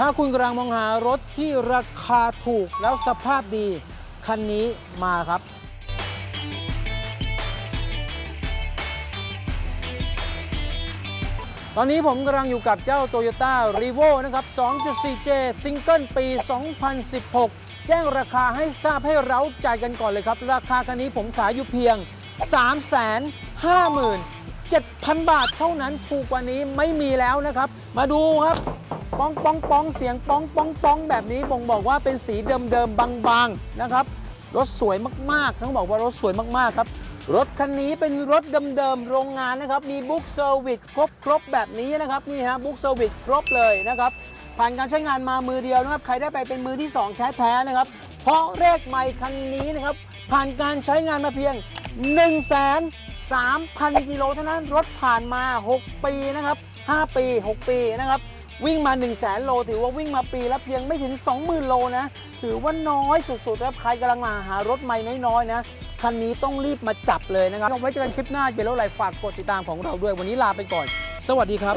ถ้าคุณกำลังมองหารถที่ราคาถูกแล้วสภาพดี คันนี้มาครับ ตอนนี้ผมกำลังอยู่กับเจ้า Toyota r e v o นะครับ 2.4J ซิงเกิลปี 2016 แจ้งราคาให้ทราบให้เราใจกันก่อนเลยครับ ราคาคันนี้ผมขายอยู่เพียง 357,000 บาทเท่านั้นถูกกว่านี้ไม่มีแล้วนะครับ มาดูครับ ป้องป้องป้องเสียงป้องป้องป้องแบบนี้บ่งบอกว่าเป็นสีเดิมๆบางๆนะครับรถสวยมากๆต้องบอกว่ารถสวยมากๆครับรถคันนี้เป็นรถเดิมๆโรงงานนะครับ มีบุ๊กเซอร์วิสครบครบๆแบบนี้นะครับนี่ฮะบุ๊กเซอร์วิสครบเลยนะครับ ผ่านการใช้งานมามือเดียวนะครับ ใครได้ไปเป็นมือที่ 2 แท้ๆนะครับ เพราะเลขใหม่คันนี้นะครับ ผ่านการใช้งานมาเพียง 1 3 0 0 0 กิโลเท่านั้นรถผ่านมา 6 ปีนะครับ 5 ปี 6 ปีนะครับ วิ่งมา 1 0 0 0 0แโล ถือว่าวิ่งมาปีละเพียงไม่ถึง 20,000 โลนะ ถือว่าน้อยสุดๆครับใครกำลังมาหารถใหม่น้อยๆนะคันนี้ต้องรีบมาจับเลยนะครับเอาไว้เจอกันคลิปหน้าเป็นรถอะไรฝากกดติดตามของเราด้วยวันนี้ลาไปก่อน สวัสดีครับ